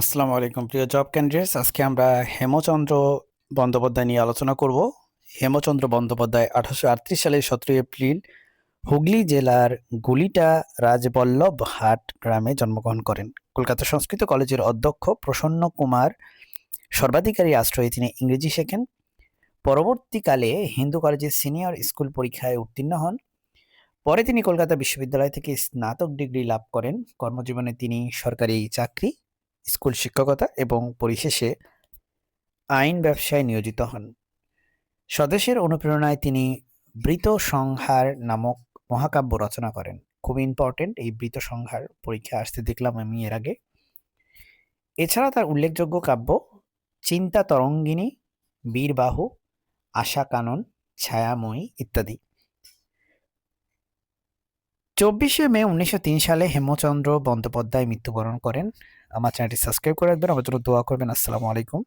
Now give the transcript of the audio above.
আসসালামু আলাইকুম, প্রিয় জব ক্যান্ডিডেটস আজকে আমরা হেমচন্দ্র বন্দ্যোপাধ্যায় নিয়ে আলোচনা করব। হেমচন্দ্র বন্দ্যোপাধ্যায় আঠারোশো আটত্রিশ সালের সতেরোই এপ্রিল হুগলি জেলার গুলিটা রাজবল্লভ হাট গ্রামে জন্মগ্রহণ করেন। কলকাতা সংস্কৃত কলেজের অধ্যক্ষ প্রসন্ন কুমার সর্বাধিকারী আশ্রয়ে তিনি ইংরেজি শেখেন। পরবর্তীকালে হিন্দু কলেজের সিনিয়র স্কুল পরীক্ষায় উত্তীর্ণ হন। পরে তিনি কলকাতা বিশ্ববিদ্যালয় থেকে স্নাতক ডিগ্রি লাভ করেন। কর্মজীবনে তিনি সরকারি চাকরি স্কুল শিক্ষকতা এবং পরিশেষে আইন ব্যবসায় নিয়োজিত হন। স্বদেশের অনুপ্রেরণায় তিনি বৃত সংহার নামক মহাকাব্য রচনা করেন। খুব ইম্পর্টেন্ট এই বৃত সংহার পরীক্ষা আসতে দেখলাম আমি এর আগে। এছাড়া তার উল্লেখযোগ্য কাব্য চিন্তা তরঙ্গিনী বীরবাহু আশা কানন ছায়াময়ী ইত্যাদি। চব্বিশে মে উনিশশো তিন সালে হেমচন্দ্র বন্দ্যোপাধ্যায় মৃত্যুবরণ করেন। আমার চ্যানেলটি সাবস্ক্রাইব করে রাখবেন। আমার জন্য দোয়া করবেন। আসসালামু আলাইকুম।